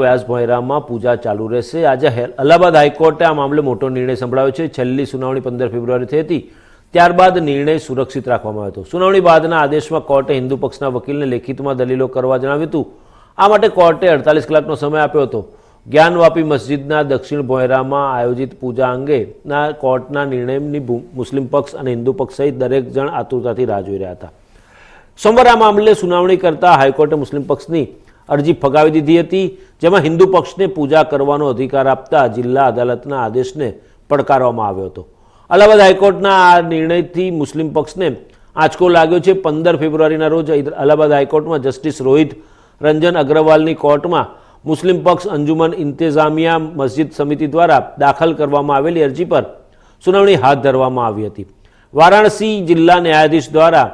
વ્યાસ ભોયરામાં પૂજા ચાલુ રહેશે. આજે અલ્હાબાદ હાઈકોર્ટે આ મામલે મોટો નિર્ણય સંભળાવ્યો છે. છેલ્લી સુનાવણી પંદર ફેબ્રુઆરી થઈ હતી. ત્યારબાદ નિર્ણય સુરક્ષિત રાખવામાં આવ્યો હતો. સુનાવણી બાદના આદેશમાં કોર્ટે હિન્દુ પક્ષના વકીલને લેખિતમાં દલીલો કરવા જણાવ્યું હતું. આ માટે કોર્ટે અડતાલીસ કલાકનો સમય આપ્યો હતો. જ્ઞાનવાપી મસ્જિદના દક્ષિણ ભોયરામાં આયોજિત પૂજા અંગેના કોર્ટના નિર્ણયની મુસ્લિમ પક્ષ અને હિન્દુ પક્ષ સહિત દરેક જણ આતુરતાથી રાહ જોઈ રહ્યા હતા. સોમવારે આ મામલે સુનાવણી કરતા હાઈકોર્ટે મુસ્લિમ પક્ષની અરજી ફગાવી દીધી હતી, જેમાં હિન્દુ પક્ષને પૂજા કરવાનો અધિકાર આપતા જિલ્લા અદાલતના આદેશને પડકારવામાં આવ્યો હતો. અલ્હાબાદ હાઈકોર્ટના આ નિર્ણયથી મુસ્લિમ પક્ષને આંચકો લાગ્યો છે. પંદર ફેબ્રુઆરીના રોજ અલ્હાબાદ હાઈકોર્ટમાં જસ્ટિસ રોહિત રંજન અગ્રવાલની કોર્ટમાં મુસ્લિમ પક્ષ અંજુમન ઇન્તેઝામિયા મસ્જિદ સમિતિ દ્વારા દાખલ કરવામાં આવેલી અરજી પર સુનાવણી હાથ ધરવામાં આવી હતી. વારાણસી જિલ્લા ન્યાયાધીશ દ્વારા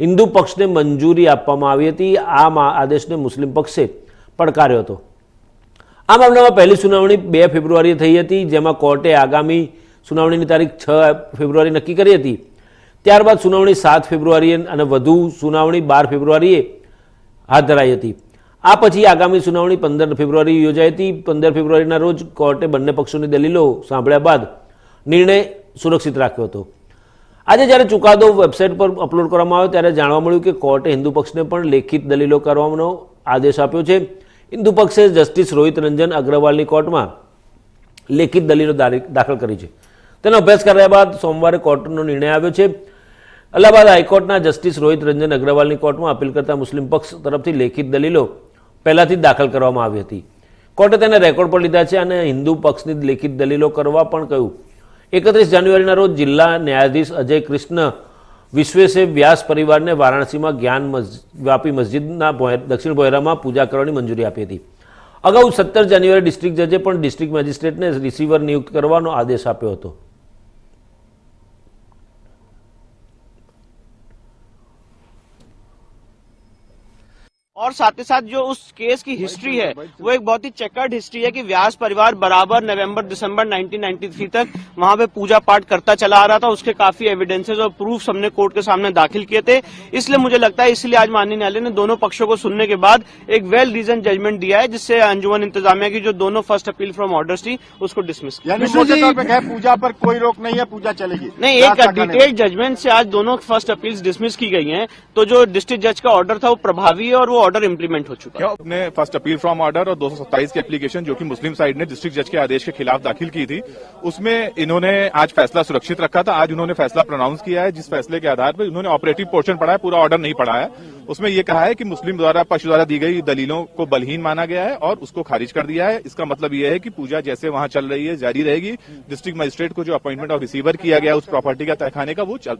હિન્દુ પક્ષને મંજૂરી આપવામાં આવી હતી. આ આદેશને મુસ્લિમ પક્ષે પડકાર્યો હતો. આ મામલામાં પહેલી સુનાવણી બે ફેબ્રુઆરીએ થઈ હતી, જેમાં કોર્ટે આગામી સુનાવણીની તારીખ છ ફેબ્રુઆરી નક્કી કરી હતી. ત્યારબાદ સુનાવણી સાત ફેબ્રુઆરીએ અને વધુ સુનાવણી બાર ફેબ્રુઆરીએ હાથ ધરાઈ હતી. આ પછી આગામી સુનાવણી પંદર ફેબ્રુઆરી યોજાઈ હતી. પંદર ફેબ્રુઆરીના રોજ કોર્ટે બંને પક્ષોની દલીલો સાંભળ્યા બાદ નિર્ણય સુરક્ષિત રાખ્યો હતો. આજે જ્યારે ચુકાદો વેબસાઇટ પર અપલોડ કરવામાં આવ્યો ત્યારે જાણવા મળ્યું કે કોર્ટે હિન્દુ પક્ષને પણ લેખિત દલીલો કરવાનો આદેશ આપ્યો છે. હિન્દુ પક્ષે જસ્ટિસ રોહિત રંજન અગ્રવાલની કોર્ટમાં લેખિત દલીલો દાખલ કરી છે. તેનો અભ્યાસ કર્યા બાદ સોમવારે કોર્ટનો નિર્ણય આવ્યો છે. અલ્હાબાદ હાઈકોર્ટના જસ્ટિસ રોહિત રંજન અગ્રવાલની કોર્ટમાં અપીલ કરતા મુસ્લિમ પક્ષ તરફથી લેખિત દલીલો પહેલાથી જ દાખલ કરવામાં આવી હતી. કોર્ટે તેને રેકોર્ડ પર લીધા છે અને હિન્દુ પક્ષની લેખિત દલીલો કરવા પણ કહ્યું એકત્રીસ જાન્યુઆરીના રોજ જિલ્લા ન્યાયાધીશ અજય કૃષ્ણ વિશ્વેશે વ્યાસ પરિવારને વારાણસીમાં જ્ઞાન વ્યાપી મસ્જિદના દક્ષિણ ભોયરામાં પૂજા કરવાની મંજૂરી આપી હતી. અગાઉ સત્તર જાન્યુઆરી ડિસ્ટ્રિક્ટ જજે પણ ડિસ્ટ્રિક્ટ મેજિસ્ટ્રેટને રિસીવર નિયુક્ત કરવાનો આદેશ આપ્યો હતો. और साथ ही साथ जो उस केस की हिस्ट्री है वो एक बहुत ही चेकर्ड हिस्ट्री है कि व्यास परिवार बराबर नवंबर दिसंबर 1993 तक वहाँ पे पूजा पाठ करता चला आ रहा था। उसके काफ़ी एविडेंसेस और प्रूफ हमने कोर्ट के सामने दाखिल किए थे। इसलिए मुझे लगता है इसलिए आज माननीय न्यायालय ने दोनों पक्षों को सुनने के बाद एक वेल रीजन जजमेंट दिया है जिससे अंजुमन इंतजामिया की जो दोनों फ़र्स्ट अपील फ्रॉम ऑर्डर्स थी उसको डिसमिस किया। कहे पूजा पर कोई रोक नहीं है पूजा चलेगी। नहीं एक डिटेल जजमेंट से आज दोनों फ़र्स्ट अपील डिसमिस की गई है। तो जो डिस्ट्रिक्ट जज का ऑर्डर था वो प्रभावी है और वो ऑर्डर इंप्लीमेंट हो चुका है। अपने फ़र्स्ट अपील फ्रॉम ऑर्डर और 227 की एप्लीकेशन जो कि मुस्लिम साइड ने डिस्ट्रिक्ट जज के आदेश के खिलाफ दाखिल की थी, उसमें इन्होंने आज फैसला सुरक्षित रखा था। आज उन्होंने फैसला प्रोनाउंस किया है। जिस फैसले के आधार पर उन्होंने ऑपरेटिव पोर्शन पढ़ा है, पूरा ऑर्डर नहीं पढ़ा है। उसमें यह कहा है कि मुस्लिम द्वारा पक्ष द्वारा दी गई दलीलों को बलहीन माना गया है और उसको खारिज कर दिया है। इसका मतलब यह है कि पूजा जैसे वहाँ चल रही है, जारी रहेगी। डिस्ट्रिक्ट मजिस्ट्रेट को जो अपॉइंटमेंट ऑफ़ रिसीवर किया गया उस प्रॉपर्टी का तहखाने का, वो चल